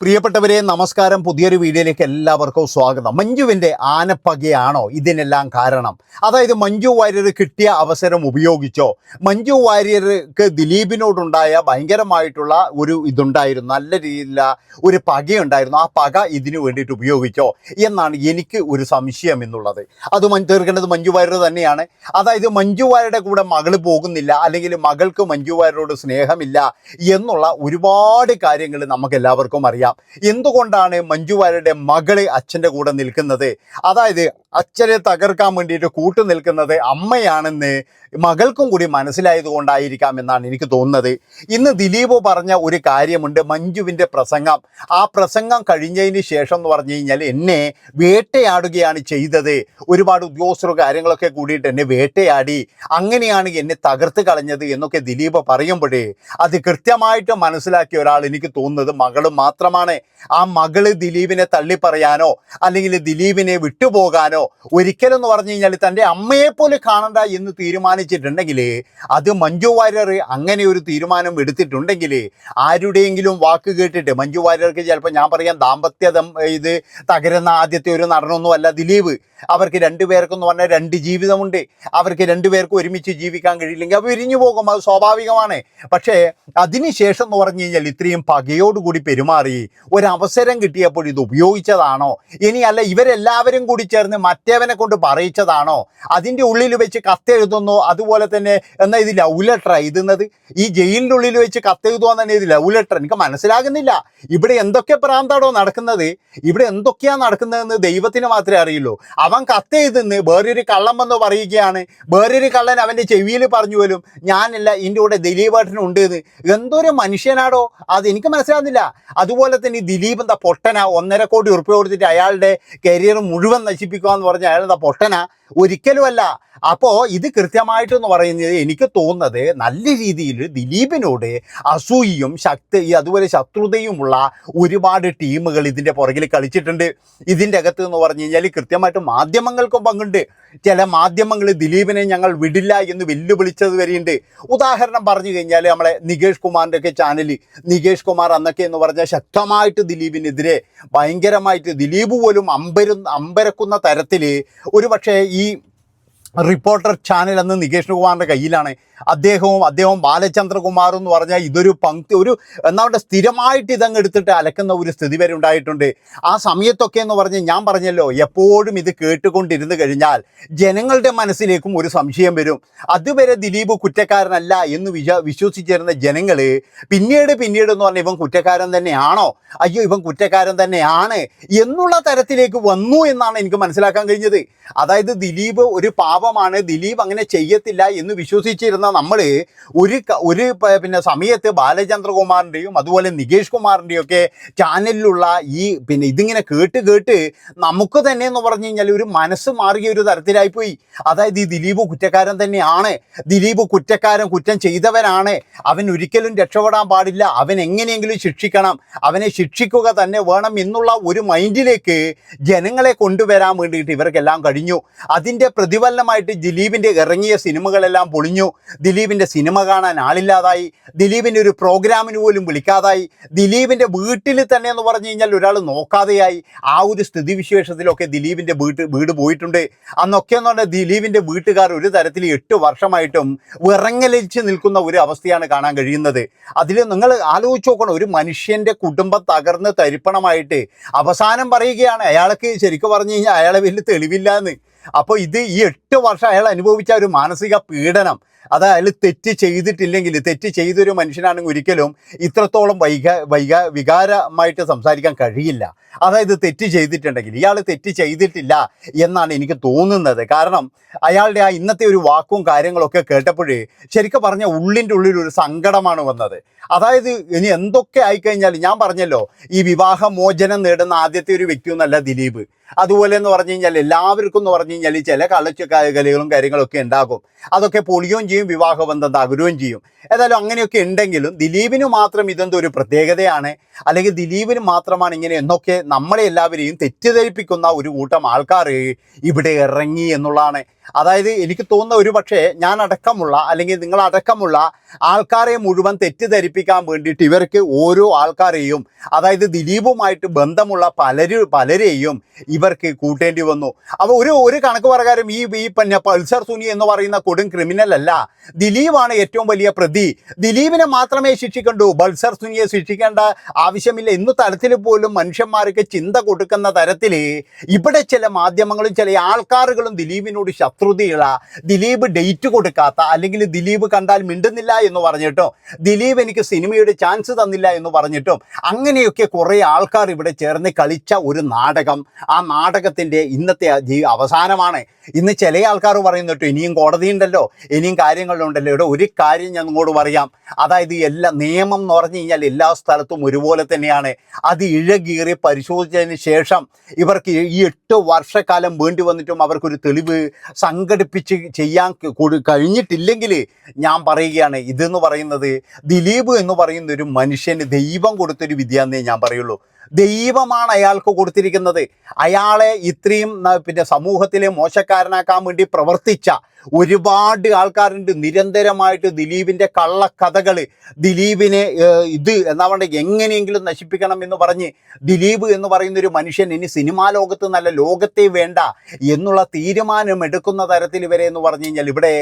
പ്രിയപ്പെട്ടവരെ നമസ്കാരം. പുതിയൊരു വീഡിയോയിലേക്ക് എല്ലാവർക്കും സ്വാഗതം. മഞ്ജുവിന്റെ ആനപ്പകയാണോ ഇതിനെല്ലാം കാരണം? അതായത് മഞ്ജു വാര്യർ കിട്ടിയ അവസരം ഉപയോഗിച്ചോ? മഞ്ജു വാര്യർക്ക് ദിലീപിനോടുണ്ടായ ഭയങ്കരമായിട്ടുള്ള ഒരു ഇതുണ്ടായിരുന്നു. നല്ല രീതിയിലുള്ള ഒരു പകയുണ്ടായിരുന്നു. ആ പക ഇതിനു വേണ്ടിയിട്ട് ഉപയോഗിച്ചോ? എന്നാണ് എനിക്ക് ഒരു സംശയം എന്നുള്ളത്. അത് തീർക്കേണ്ടത് മഞ്ജു വാര്യർ തന്നെയാണ്. അതായത് മഞ്ജു വാര്യരുടെ കൂടെ മകൾ പോകുന്നില്ല അല്ലെങ്കിൽ മകൾക്ക് മഞ്ജു വാര്യരോട് സ്നേഹമില്ല എന്നുള്ള ഒരുപാട് കാര്യങ്ങൾ നമുക്ക് എല്ലാവർക്കും അറിയാം. എന്തുകൊണ്ടാണ് മഞ്ജു വാര്യരുടെ മകൾ അച്ഛന്റെ കൂടെ നിൽക്കുന്നത്? അതായത് അച്ഛനെ തകർക്കാൻ വേണ്ടിയിട്ട് കൂട്ടു നിൽക്കുന്നത് അമ്മയാണെന്ന് മകൾക്കും കൂടി മനസ്സിലായത് കൊണ്ടായിരിക്കാം എന്നാണ് എനിക്ക് തോന്നുന്നത്. ഇന്ന് ദിലീപ് പറഞ്ഞ ഒരു കാര്യമുണ്ട് മഞ്ജുവിന്റെ പ്രസംഗം. ആ പ്രസംഗം കഴിഞ്ഞതിന് ശേഷം എന്ന് പറഞ്ഞു കഴിഞ്ഞാൽ എന്നെ വേട്ടയാടുകയാണ് ചെയ്തത്. ഒരുപാട് ഉദ്യോഗസ്ഥർ കാര്യങ്ങളൊക്കെ കൂടിയിട്ട് എന്നെ വേട്ടയാടി. അങ്ങനെയാണ് എന്നെ തകർത്ത് കളഞ്ഞത് എന്നൊക്കെ ദിലീപ് പറയുമ്പോഴേ അത് കൃത്യമായിട്ട് മനസ്സിലാക്കിയ ഒരാൾ എനിക്ക് തോന്നുന്നത് മകൾ മാത്രമാണ്. ആ മകൾ ദിലീപിനെ തള്ളിപ്പറയാനോ അല്ലെങ്കിൽ ദിലീപിനെ വിട്ടുപോകാനോ ഒരിക്കലും എന്ന് പറഞ്ഞു കഴിഞ്ഞാൽ തന്റെ അമ്മയെ പോലെ കാണണ്ട എന്ന് തീരുമാനിച്ചിട്ടുണ്ടെങ്കിൽ അത് മഞ്ജു വാര്യർ അങ്ങനെ ഒരു തീരുമാനം എടുത്തിട്ടുണ്ടെങ്കിൽ ആരുടെയെങ്കിലും വാക്ക് കേട്ടിട്ട് മഞ്ജു വാര്യർക്ക് ചിലപ്പോൾ ഞാൻ പറയാം ദാമ്പത്യതം ഇത് തകരുന്ന ആദ്യത്തെ ഒരു നടനൊന്നും അല്ല ദിലീപ്. അവർക്ക് രണ്ടുപേർക്കെന്ന് പറഞ്ഞാൽ രണ്ട് ജീവിതമുണ്ട്. അവർക്ക് രണ്ടുപേർക്കും ഒരുമിച്ച് ജീവിക്കാൻ കഴിയില്ലെങ്കിൽ അവർ പിരിഞ്ഞു പോകും അത് സ്വാഭാവികമാണ്. പക്ഷേ അതിനുശേഷം എന്ന് പറഞ്ഞു കഴിഞ്ഞാൽ ഇത്രയും പകയോടുകൂടി പെരുമാറി ഒരവസരം കിട്ടിയപ്പോൾ ഇത് ഉപയോഗിച്ചതാണോ? ഇനിയല്ല ഇവരെല്ലാവരും കൂടി ചേർന്ന് മറ്റേവനെ കൊണ്ട് പറയിച്ചതാണോ? അതിന്റെ ഉള്ളിൽ വെച്ച് കത്തെഴുതുന്നു അതുപോലെ തന്നെ എന്നാൽ ഇത് ലവ് ലെറ്റർ എഴുതുന്നത്? ഈ ജയിലിന്റെ ഉള്ളിൽ വെച്ച് കത്തെഴുതുക തന്നെ ഇത് ലവ് ലെറ്റർ എനിക്ക് മനസ്സിലാകുന്നില്ല. ഇവിടെ എന്തൊക്കെ പ്രാന്താടോ നടക്കുന്നത്? ഇവിടെ എന്തൊക്കെയാണ് നടക്കുന്നതെന്ന് ദൈവത്തിന് മാത്രമേ അറിയുള്ളൂ. അവൻ കത്തെഴുതുന്ന് വേറൊരു കള്ളം വന്ന് പറയുകയാണ്. വേറൊരു കള്ളൻ അവന്റെ ചെവിയിൽ പറഞ്ഞു പോലും ഞാനല്ല ഇതിന്റെ കൂടെ ദിലീപേട്ടൻ ഉണ്ട് എന്ന്. എന്തൊരു മനുഷ്യനാടോ? അത് എനിക്ക് മനസ്സിലാകുന്നില്ല. അതുപോലെ തന്നെ ദിലീപ് എന്താ പൊട്ടന? ഒന്നര കോടി ഉറുപ്പ് കൊടുത്തിട്ട് അയാളുടെ കരിയർ മുഴുവൻ നശിപ്പിക്കുക എന്ന് പറഞ്ഞാൽ അയാൾ എന്താ പൊട്ടന? ഒരിക്കലുമല്ല. അപ്പോൾ ഇത് കൃത്യമായിട്ടെന്ന് പറയുന്നത് എനിക്ക് തോന്നുന്നത് നല്ല രീതിയിൽ ദിലീപിനോട് അസൂയിയും ശക്തി അതുപോലെ ശത്രുതയുമുള്ള ഒരുപാട് ടീമുകൾ ഇതിന്റെ പുറകിൽ കളിച്ചിട്ടുണ്ട്. ഇതിന്റെ അകത്ത് എന്ന് പറഞ്ഞു കഴിഞ്ഞാൽ കൃത്യമായിട്ട് മാധ്യമങ്ങൾക്കും പങ്കുണ്ട്. ചില മാധ്യമങ്ങൾ ദിലീപിനെ ഞങ്ങൾ വിടില്ല എന്ന് വെല്ലുവിളിച്ചത് വരെയുണ്ട്. ഉദാഹരണം പറഞ്ഞു കഴിഞ്ഞാൽ നമ്മളെ നികേഷ് കുമാറിന്റെ ഒക്കെ ചാനൽ നികേഷ് കുമാർ അന്നൊക്കെ എന്ന് പറഞ്ഞാൽ ശക്തമായിട്ട് ദിലീപിനെതിരെ ഭയങ്കരമായിട്ട് ദിലീപ് പോലും അമ്പരുന്ന അമ്പരക്കുന്ന തരത്തിൽ ഒരു പക്ഷേ റിപ്പോർട്ടർ ചാനൽ അന്ന് നികേഷ് കുമാറിന്റെ കയ്യിലാണ് അദ്ദേഹവും അദ്ദേഹം ബാലചന്ദ്രകുമാർ എന്ന് പറഞ്ഞാൽ ഇതൊരു പങ്ക്തി ഒരു എന്നാണ്ട് സ്ഥിരമായിട്ട് ഇതങ്ങ് എടുത്തിട്ട് അലക്കുന്ന ഒരു സ്ഥിതി വരെ ഉണ്ടായിട്ടുണ്ട്. ആ സമയത്തൊക്കെ എന്ന് പറഞ്ഞ് ഞാൻ പറഞ്ഞല്ലോ എപ്പോഴും ഇത് കേട്ടുകൊണ്ടിരുന്ന് കഴിഞ്ഞാൽ ജനങ്ങളുടെ മനസ്സിലേക്കും ഒരു സംശയം വരും. അതുവരെ ദിലീപ് കുറ്റക്കാരനല്ല എന്ന് വിശ വിശ്വസിച്ചിരുന്ന ജനങ്ങൾ പിന്നീട് പിന്നീട് എന്ന് പറഞ്ഞാൽ ഇവൻ കുറ്റക്കാരൻ തന്നെയാണോ? അയ്യോ ഇവൻ കുറ്റക്കാരൻ തന്നെയാണ് എന്നുള്ള തരത്തിലേക്ക് വന്നു എന്നാണ് എനിക്ക് മനസ്സിലാക്കാൻ കഴിഞ്ഞത്. അതായത് ദിലീപ് ഒരു പാപമാണ് ദിലീപ് അങ്ങനെ ചെയ്യത്തില്ല എന്ന് വിശ്വസിച്ചിരുന്ന നമ്മൾ ഒരു ഒരു പിന്നെ സമയത്ത് ബാലചന്ദ്രകുമാറിന്റെയും അതുപോലെ നികേഷ് കുമാറിന്റെയും ഒക്കെ ചാനലിലുള്ള ഈ പിന്നെ ഇതിങ്ങനെ കേട്ട് കേട്ട് നമുക്ക് തന്നെ എന്ന് പറഞ്ഞു കഴിഞ്ഞാൽ ഒരു മനസ്സ് മാറിയ ഒരു തരത്തിലായിപ്പോയി അതായത് ഈ ദിലീപ് കുറ്റക്കാരൻ തന്നെയാണ്. ദിലീപ് കുറ്റക്കാരൻ കുറ്റം ചെയ്തവനാണ്. അവൻ ഒരിക്കലും രക്ഷപ്പെടാൻ പാടില്ല. അവൻ എങ്ങനെയെങ്കിലും ശിക്ഷിക്കണം. അവനെ ശിക്ഷിക്കുക തന്നെ വേണം എന്നുള്ള ഒരു മൈൻഡിലേക്ക് ജനങ്ങളെ കൊണ്ടുവരാൻ വേണ്ടിയിട്ട് ഇവർക്കെല്ലാം കഴിഞ്ഞു. അതിന്റെ പ്രതിഫലനമായിട്ട് ദിലീപിന്റെ ഇറങ്ങിയ സിനിമകളെല്ലാം പൊളിഞ്ഞു. ദിലീപിന്റെ സിനിമ കാണാൻ ആളില്ലാതായി. ദിലീപിന്റെ ഒരു പ്രോഗ്രാമിന് പോലും വിളിക്കാതായി. ദിലീപിന്റെ വീട്ടിൽ തന്നെ എന്ന് പറഞ്ഞു കഴിഞ്ഞാൽ ഒരാൾ നോക്കാതെയായി. ആ ഒരു സ്ഥിതിവിശേഷത്തിലൊക്കെ ദിലീപിന്റെ വീട്ട് വീട് പോയിട്ടുണ്ട്. അന്നൊക്കെ എന്ന് പറഞ്ഞാൽ ദിലീപിന്റെ വീട്ടുകാർ ഒരു തരത്തിൽ എട്ട് വർഷമായിട്ടും വിറങ്ങലിച്ച് നിൽക്കുന്ന ഒരു അവസ്ഥയാണ് കാണാൻ കഴിയുന്നത്. അതിൽ നിങ്ങൾ ആലോചിച്ച് നോക്കണം. ഒരു മനുഷ്യന്റെ കുടുംബം തകർന്ന് തരിപ്പണമായിട്ട് അവസാനം പറയുകയാണ് അയാൾക്ക് ശരിക്കും പറഞ്ഞു കഴിഞ്ഞാൽ അയാളെ വലിയ തെളിവില്ല എന്ന് അപ്പോൾ ഇത് ഈ എട്ട് വർഷം അയാൾ അനുഭവിച്ച ഒരു മാനസിക പീഡനം. അത് അയാൾ തെറ്റ് ചെയ്തിട്ടില്ലെങ്കിൽ തെറ്റ് ചെയ്തൊരു മനുഷ്യനാണെങ്കിൽ ഒരിക്കലും ഇത്രത്തോളം വൈക വൈക വികാരമായിട്ട് സംസാരിക്കാൻ കഴിയില്ല. അതായത് തെറ്റ് ചെയ്തിട്ടുണ്ടെങ്കിൽ ഇയാൾ തെറ്റ് ചെയ്തിട്ടില്ല എന്നാണ് എനിക്ക് തോന്നുന്നത്. കാരണം അയാളുടെ ആ ഇന്നത്തെ ഒരു വാക്കും കാര്യങ്ങളൊക്കെ കേട്ടപ്പോഴേ ശരിക്കും പറഞ്ഞ ഉള്ളിന്റെ ഉള്ളിൽ ഒരു സങ്കടമാണ് വന്നത്. അതായത് ഇനി എന്തൊക്കെ ആയിക്കഴിഞ്ഞാൽ ഞാൻ പറഞ്ഞല്ലോ ഈ വിവാഹമോചനം നേടുന്ന ആദ്യത്തെ ഒരു വ്യക്തി ഒന്നല്ല ദിലീപ്. അതുപോലെ എന്ന് പറഞ്ഞു കഴിഞ്ഞാൽ എല്ലാവർക്കും എന്ന് പറഞ്ഞു കഴിഞ്ഞാൽ ചില കളച്ചു കലകളും കാര്യങ്ങളൊക്കെ ഉണ്ടാകും. അതൊക്കെ പൊളിയുകയും ചെയ്യും വിവാഹ വിവാഹബന്ധം തകരുകയും ചെയ്യും. ഏതായാലും അങ്ങനെയൊക്കെ ഉണ്ടെങ്കിലും ദിലീപിന് മാത്രം ഇതെന്തോ ഒരു പ്രത്യേകതയാണ്. അല്ലെങ്കിൽ ദിലീപിന് മാത്രമാണ് ഇങ്ങനെ എന്നൊക്കെ നമ്മളെ എല്ലാവരെയും തെറ്റിദ്ധരിപ്പിക്കുന്ന ഒരു കൂട്ടം ആൾക്കാർ ഇവിടെ ഇറങ്ങി എന്നുള്ളതാണ്. അതായത് എനിക്ക് തോന്നുന്ന ഒരു പക്ഷേ ഞാൻ അടക്കമുള്ള അല്ലെങ്കിൽ നിങ്ങൾ അടക്കമുള്ള ആൾക്കാരെ മുഴുവൻ തെറ്റിദ്ധരിപ്പിക്കാൻ വേണ്ടിയിട്ട് ഇവർക്ക് ഓരോ ആൾക്കാരെയും അതായത് ദിലീപുമായിട്ട് ബന്ധമുള്ള പലരും പലരെയും ഇവർക്ക് കൂട്ടേണ്ടി വന്നു. അപ്പോൾ ഒരു ഒരു കണക്ക് പ്രകാരം ഈ ഈ പിന്നെ പൾസർ സുനി എന്ന് പറയുന്ന കൊടും ക്രിമിനൽ അല്ല. ദിലീപാണ് ഏറ്റവും വലിയ പ്രതി. ദിലീപിനെ മാത്രമേ ശിക്ഷിക്കണ്ടൂ. ബൾസർ സുനിയെ ശിക്ഷിക്കേണ്ട ആവശ്യമില്ല. ഇന്ന് തലത്തിൽ പോലും മനുഷ്യന്മാർക്ക് ചിന്ത കൊടുക്കുന്ന തരത്തിൽ ഇവിടെ ചില മാധ്യമങ്ങളും ചില ആൾക്കാരുകളും ദിലീപിനോട് ശത്രുതയുള്ള ദിലീപ് ഡേറ്റ് കൊടുക്കാത്ത അല്ലെങ്കിൽ ദിലീപ് കണ്ടാൽ മിണ്ടുന്നില്ല എന്ന് പറഞ്ഞിട്ടും ദിലീപ് എനിക്ക് സിനിമയുടെ ചാൻസ് തന്നില്ല എന്ന് പറഞ്ഞിട്ടും അങ്ങനെയൊക്കെ കുറേ ആൾക്കാർ ഇവിടെ ചേർന്ന് കളിച്ച ഒരു നാടകം. ആ നാടകത്തിന്റെ ഇന്നത്തെ അവസാനമാണ്. ഇന്ന് ചില ആൾക്കാർ പറയുന്നു കേട്ടോ ഇനിയും കോടതിയുണ്ടല്ലോ ഇനിയും കാര്യങ്ങളുണ്ടല്ലോ ഇവിടെ ഒരു കാര്യം ഞാൻ നിങ്ങളോട് പറയാം. അതായത് എല്ലാ നിയമം എന്ന് പറഞ്ഞു കഴിഞ്ഞാൽ എല്ലാ സ്ഥലത്തും ഒരുപോലെ തന്നെയാണ്. അത് ഇഴകീറി പരിശോധിച്ചതിന് ശേഷം ഇവർക്ക് ഈ എട്ട് വർഷക്കാലം വേണ്ടി വന്നിട്ടും അവർക്കൊരു തെളിവ് സംഘടിപ്പിച്ച് ചെയ്യാൻ കഴിഞ്ഞിട്ടില്ലെങ്കിൽ ഞാൻ പറയുകയാണ് ഇതെന്ന് പറയുന്നത് ദിലീപ് എന്ന് പറയുന്ന ഒരു മനുഷ്യന് ദൈവം കൊടുത്തൊരു വിദ്യ എന്നേ ഞാൻ പറയുള്ളൂ. ദൈവമാണ് അയാൾക്ക് കൊടുത്തിരിക്കുന്നത്. അയാളെ ഇത്രയും പിന്നെ സമൂഹത്തിലെ മോശക്കാരനാക്കാൻ വേണ്ടി പ്രവർത്തിച്ച ഒരുപാട് ആൾക്കാരുണ്ട്. നിരന്തരമായിട്ട് ദിലീപിന്റെ കള്ളക്കഥകൾ ദിലീപിനെ ഇത് എന്താ പറയുക എങ്ങനെയെങ്കിലും നശിപ്പിക്കണം എന്ന് പറഞ്ഞ് ദിലീപ് എന്ന് പറയുന്ന ഒരു മനുഷ്യൻ ഇനി സിനിമാ ലോകത്ത് നല്ല ലോകത്തെ വേണ്ട എന്നുള്ള തീരുമാനം എടുക്കുന്ന തരത്തിൽ വരെ എന്ന് പറഞ്ഞു കഴിഞ്ഞാൽ ഇവിടെ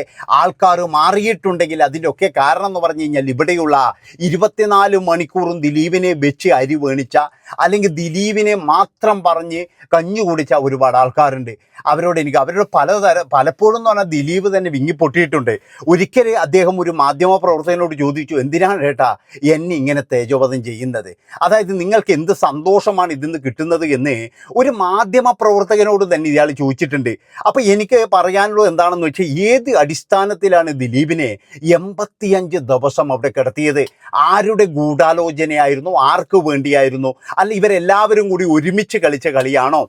ആൾക്കാർ മാറിയിട്ടുണ്ടെങ്കിൽ അതിന്റെ ഒക്കെ കാരണം എന്ന് പറഞ്ഞു കഴിഞ്ഞാൽ ഇവിടെയുള്ള ഇരുപത്തിനാല് മണിക്കൂറും ദിലീപിനെ വെച്ച് അരി വേണിച്ച അല്ലെങ്കിൽ ദിലീപിനെ മാത്രം പറഞ്ഞ് കഞ്ഞു കുടിച്ച ഒരുപാട് ആൾക്കാരുണ്ട്. അവരോട് എനിക്ക് അവരോട് പലതര പലപ്പോഴും എന്ന് പറഞ്ഞാൽ ദിലീപ് തന്നെ വിങ്ങി പൊട്ടിയിട്ടുണ്ട് ഒരിക്കൽ അദ്ദേഹം ഒരു മാധ്യമ പ്രവർത്തകനോട് ചോദിച്ചു എന്തിനാണ് ഏട്ടാ എന്നെ ഇങ്ങനെ തേജോപതം ചെയ്യുന്നത്? അതായത് നിങ്ങൾക്ക് എന്ത് സന്തോഷമാണ് ഇതിൽ നിന്ന് കിട്ടുന്നത് എന്ന് ഒരു മാധ്യമ പ്രവർത്തകനോട് തന്നെ ഇയാൾ ചോദിച്ചിട്ടുണ്ട്. അപ്പോൾ എനിക്ക് പറയാനുള്ളത് എന്താണെന്ന് വെച്ചാൽ ഏത് അടിസ്ഥാനത്തിലാണ് ദിലീപിനെ എൺപത്തിയഞ്ച് ദിവസം അവിടെ കിടത്തിയത്? ആരുടെ ഗൂഢാലോചനയായിരുന്നു? ആർക്ക് വേണ്ടിയായിരുന്നു? അല്ല ഇവരെല്ലാവരും കൂടി ഒരുമിച്ച് കളിച്ച കളിയാണോ?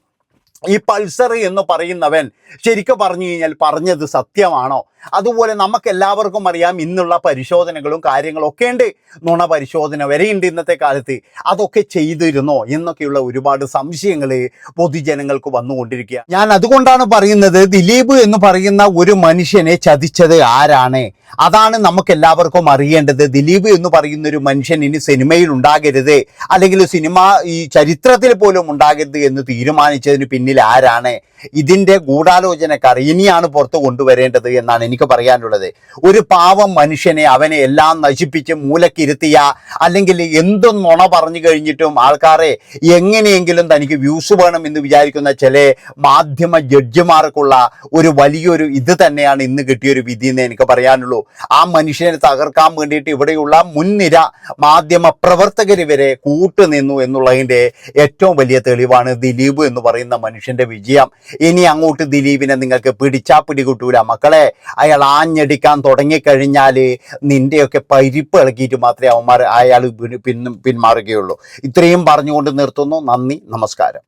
ഈ പൾസർ എന്ന് പറയുന്നവൻ ശരിക്കും പറഞ്ഞു കഴിഞ്ഞാൽ പറഞ്ഞത് സത്യമാണോ? അതുപോലെ നമുക്ക് എല്ലാവർക്കും അറിയാം ഇന്നുള്ള പരിശോധനകളും കാര്യങ്ങളും ഒക്കെ ഉണ്ട്. നുണ പരിശോധന വരെയുണ്ട് ഇന്നത്തെ കാലത്ത്. അതൊക്കെ ചെയ്തിരുന്നോ? എന്നൊക്കെയുള്ള ഒരുപാട് സംശയങ്ങൾ പൊതുജനങ്ങൾക്ക് വന്നുകൊണ്ടിരിക്കുക. ഞാൻ അതുകൊണ്ടാണ് പറയുന്നത് ദിലീപ് എന്ന് പറയുന്ന ഒരു മനുഷ്യനെ ചതിച്ചത് ആരാണ്? അതാണ് നമുക്ക് എല്ലാവർക്കും അറിയേണ്ടത്. ദിലീപ് എന്ന് പറയുന്ന ഒരു മനുഷ്യൻ ഇനി സിനിമയിൽ ഉണ്ടാകരുത്. അല്ലെങ്കിൽ സിനിമ ഈ ചരിത്രത്തിൽ പോലും ഉണ്ടാകരുത് എന്ന് തീരുമാനിച്ചതിന് പിന്നിൽ ആരാണ്? ഇതിന്റെ ഗൂഢാലോചനക്കാർ ഇനിയാണ് പുറത്ത് കൊണ്ടുവരേണ്ടത് എന്നാണ് എനിക്ക് പറയാനുള്ളത്. ഒരു പാവം മനുഷ്യനെ അവനെ എല്ലാം നശിപ്പിച്ച് മൂലക്കിരുത്തിയ അല്ലെങ്കിൽ എന്തും നുണ പറഞ്ഞു കഴിഞ്ഞിട്ടും ആൾക്കാരെ എങ്ങനെയെങ്കിലും തനിക്ക് വ്യൂസ് വേണം എന്ന് വിചാരിക്കുന്ന ചില മാധ്യമ ജഡ്ജിമാർക്കുള്ള ഒരു വലിയൊരു ഇത് തന്നെയാണ് ഇന്ന് കിട്ടിയൊരു വിധി എന്ന് എനിക്ക് പറയാനുള്ളൂ. ആ മനുഷ്യനെ തകർക്കാൻ വേണ്ടിയിട്ട് ഇവിടെയുള്ള മുൻനിര മാധ്യമ പ്രവർത്തകർ വരെ കൂട്ടുനിന്നു എന്നുള്ളതിന്റെ ഏറ്റവും വലിയ തെളിവാണ് ദിലീപ് എന്ന് പറയുന്ന മനുഷ്യന്റെ വിജയം. ഇനി അങ്ങോട്ട് ദിലീപിനെ നിങ്ങൾക്ക് പിടിച്ചാ പിടികൂട്ടൂല. മക്കളെ അയാൾ ആഞ്ഞടിക്കാൻ തുടങ്ങിക്കഴിഞ്ഞാൽ നിന്റെയൊക്കെ പരിപ്പ് ഇളക്കിയിട്ട് മാത്രമേ അവന്മാർ അയാൾ പിൻ പിന്മാറുകയുള്ളൂ. ഇത്രയും പറഞ്ഞുകൊണ്ട് നിർത്തുന്നു. നന്ദി. നമസ്കാരം.